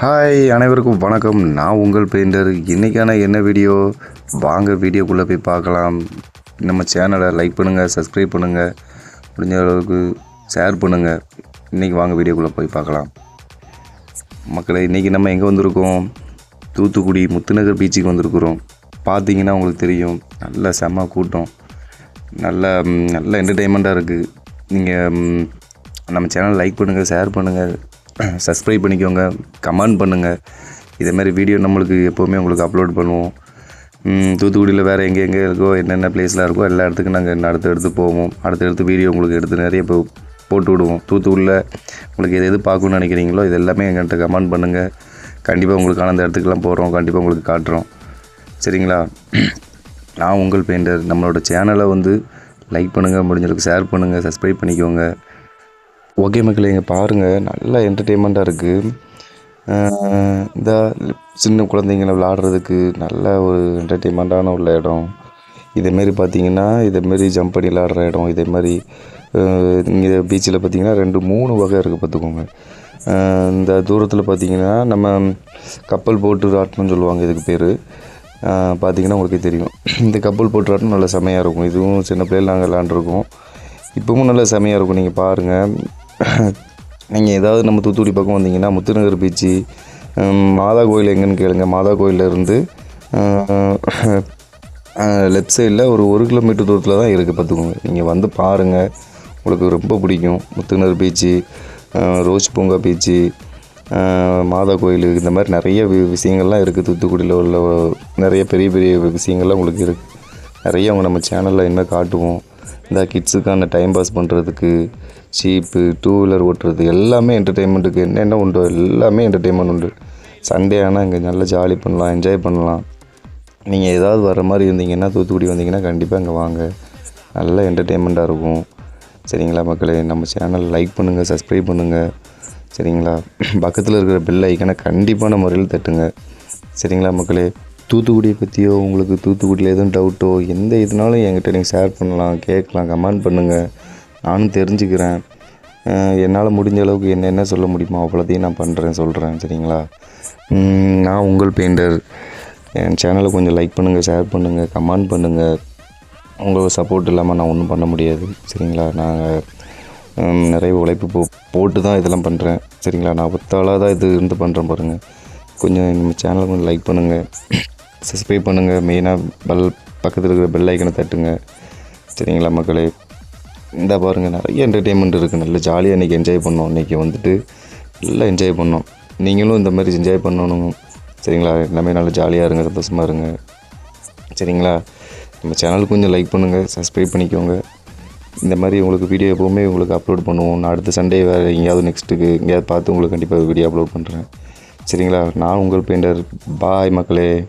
Hi அனைவருக்கும் வணக்கம். நான் உங்கள் பெயிண்டர் இன்றைக்கான என்ன வீடியோ? வாங்க வீடியோக்குள்ளே போய் பார்க்கலாம். நம்ம சேனலை லைக் பண்ணுங்கள் சப்ஸ்கிரைப் பண்ணுங்கள் முடிஞ்ச அளவுக்கு ஷேர் பண்ணுங்கள் இன்றைக்கி வாங்க வீடியோக்குள்ளே போய் பார்க்கலாம். மக்களை இன்றைக்கி நம்ம எங்கே வந்திருக்கோம்? தூத்துக்குடி முத்துநகர் பீச்சுக்கு வந்திருக்கிறோம். பார்த்தீங்கன்னா உங்களுக்கு தெரியும். நல்ல செம்ம கூட்டம். நல்ல நல்ல என்டர்டெயின்மெண்ட்டாக இருக்குது நீங்கள் நம்ம சேனல் லைக் பண்ணுங்கள் ஷேர் பண்ணுங்கள் சப்ஸ்கிரைப் பண்ணிக்கோங்க கமெண்ட் பண்ணுங்கள் இதே மாதிரி வீடியோ நம்மளுக்கு எப்போவுமே உங்களுக்கு அப்லோட் பண்ணுவோம். தூத்துக்குடியில் வேறு எங்கே எங்கே இருக்கோ என்னென்ன பிளேஸ்லாம் இருக்கோ எல்லா இடத்துக்கும் நாங்கள் அடுத்து எடுத்து போவோம். அடுத்து எடுத்து வீடியோ உங்களுக்கு எடுத்து நிறைய இப்போ போட்டு விடுவோம். தூத்துக்குடியில் உங்களுக்கு எது எது பார்க்கணுன்னு நினைக்கிறீங்களோ இது எல்லாமே எங்கள்கிட்ட கமெண்ட் பண்ணுங்கள் கண்டிப்பாக உங்களுக்கான அந்த இடத்துக்குலாம் போகிறோம் கண்டிப்பாக உங்களுக்கு காட்டுறோம். சரிங்களா? நான் உங்கள் பெயிண்டர் நம்மளோட சேனலை வந்து லைக் பண்ணுங்கள் முடிஞ்சளவுக்கு ஷேர் பண்ணுங்கள் சப்ஸ்கிரைப் பண்ணிக்கோங்க. ஓகே மக்களே இங்கே பாருங்கள் நல்ல என்டர்டெயின்மெண்ட்டாக இருக்குது இந்த சின்ன குழந்தைங்கள விளாடுறதுக்கு நல்ல ஒரு என்டர்டெயின்மெண்ட்டான உள்ள இடம். இதேமாரி பார்த்தீங்கன்னா இதேமாரி ஜம்ப் பண்ணி விளாடுற இடம். இதேமாரி இங்கே பீச்சில் பார்த்தீங்கன்னா ரெண்டு மூணு வகை இருக்குது பார்த்துக்கோங்க இந்த தூரத்தில் பார்த்தீங்கன்னா நம்ம கப்பல் போட்டு ராட்டணும்னு சொல்லுவாங்க இதுக்கு பேர். பார்த்தீங்கன்னா உங்களுக்கு தெரியும். இந்த கப்பல் போட்டு ராட்டணும் நல்ல செமையாக இருக்கும். இதுவும் சின்ன பிள்ளைகள் நாங்கள் விளாண்டுருக்கோம் இப்போவும் நல்ல செமையாக இருக்கும். நீங்கள் பாருங்கள் நீங்கள் ஏதாவது நம்ம தூத்துக்குடி பக்கம் வந்தீங்கன்னா முத்துநகர் பீச்சு மாதா கோயில் எங்கேன்னு கேளுங்க. மாதா கோயிலேருந்து லெஃப்ட் சைடில் ஒரு ஒரு கிலோமீட்டர் தூரத்தில் தான் இருக்குது பார்த்துக்கோங்க. நீங்கள் வந்து பாருங்கள் உங்களுக்கு ரொம்ப பிடிக்கும். முத்துநகர் பீச்சு ரோஜ் ரோஸ் பூங்கா பீச்சு மாதா கோயில் இந்த மாதிரி நிறைய வி- விஷயங்கள்லாம் இருக்குது தூத்துக்குடியில் உள்ள நிறைய பெரிய பெரிய விஷயங்கள்லாம் உங்களுக்கு இருக்குது நிறைய அவங்க நம்ம சேனலில் இனிமேல் காட்டுவோம். இந்த கிட்ஸுக்கான டைம் பாஸ் பண்ணுறதுக்கு சீப்பு டூ வீலர் ஓட்டுறது எல்லாமே என்டர்டெயின்மெண்ட்டுக்கு என்னென்ன உண்டோ எல்லாமே என்டர்டெயின்மெண்ட் உண்டு. சண்டே ஆனால் இங்கே நல்லா ஜாலி பண்ணலாம் என்ஜாய் பண்ணலாம். நீங்கள் ஏதாவது வர மாதிரி இருந்தீங்கன்னா தூத்துக்குடி வந்தீங்கன்னா கண்டிப்பாக இங்கே வாங்க. நல்ல என்டர்டெயின்மெண்ட்டாக இருக்கும். சரிங்களா மக்களே? நம்ம சேனல் லைக் பண்ணுங்கள் சப்ஸ்கிரைப் பண்ணுங்கள் சரிங்களா? பக்கத்தில் இருக்கிற பெல் ஐக்கனை கண்டிப்பான முறையில் தட்டுங்க. சரிங்களா மக்களே? தூத்துக்குடியை பற்றியோ உங்களுக்கு தூத்துக்குடியில் எதுவும் டவுட்டோ எந்த இதுனாலும் என்கிட்ட நீங்கள் ஷேர் பண்ணலாம் கேட்கலாம் கமெண்ட் பண்ணுங்கள் நானும் தெரிஞ்சுக்கிறேன். என்னால் முடிஞ்ச அளவுக்கு என்ன என்ன சொல்ல முடியுமோ அவ்வளோதையும் நான் பண்ணுறேன் சொல்கிறேன் சரிங்களா? நான் உங்கள் பெயிண்டர் என் சேனலை கொஞ்சம் லைக் பண்ணுங்கள் ஷேர் பண்ணுங்கள் கமெண்ட் பண்ணுங்கள் உங்களோட சப்போர்ட் இல்லாமல் நான் ஒன்றும் பண்ண முடியாது சரிங்களா? நாங்கள் நிறைய உழைப்பு போ போட்டு தான் இதெல்லாம் பண்ணுறேன் சரிங்களா? நான் ஒத்தாளாக தான் இது இருந்து பண்ணுறேன் பாருங்கள் கொஞ்சம் நம்ம சேனலை கொஞ்சம் லைக் பண்ணுங்கள் சப்ஸ்கிரைப் பண்ணுங்கள் மெயினாக பெல் பக்கத்தில் இருக்கிற பெல் ஐக்கனை தட்டுங்க சரிங்களா மக்களே? இந்த பாருங்கள் நிறைய என்டர்டெயின்மெண்ட் இருக்குது நல்ல ஜாலியாக இன்றைக்கி என்ஜாய் பண்ணோம். இன்றைக்கி வந்துட்டு நல்லா என்ஜாய் பண்ணோம். நீங்களும் இந்த மாதிரி என்ஜாய் பண்ணணும். சரிங்களா? எல்லாமே நல்லா ஜாலியாக இருங்க சந்தோஷமாக இருங்க. சரிங்களா? நம்ம சேனலுக்கு கொஞ்சம் லைக் பண்ணுங்கள் சப்ஸ்கிரைப் பண்ணிக்கோங்க. இந்த மாதிரி உங்களுக்கு வீடியோ எப்போவுமே உங்களுக்கு அப்லோட் பண்ணுவோம். நான் அடுத்த சண்டே வேறு எங்கேயாவது நெக்ஸ்ட்டுக்கு எங்கேயாவது பார்த்து உங்களுக்கு கண்டிப்பாக வீடியோ அப்லோட் பண்ணுறேன் சரிங்களா? நான் உங்கள் பெயிண்டர் பாய் மக்களே.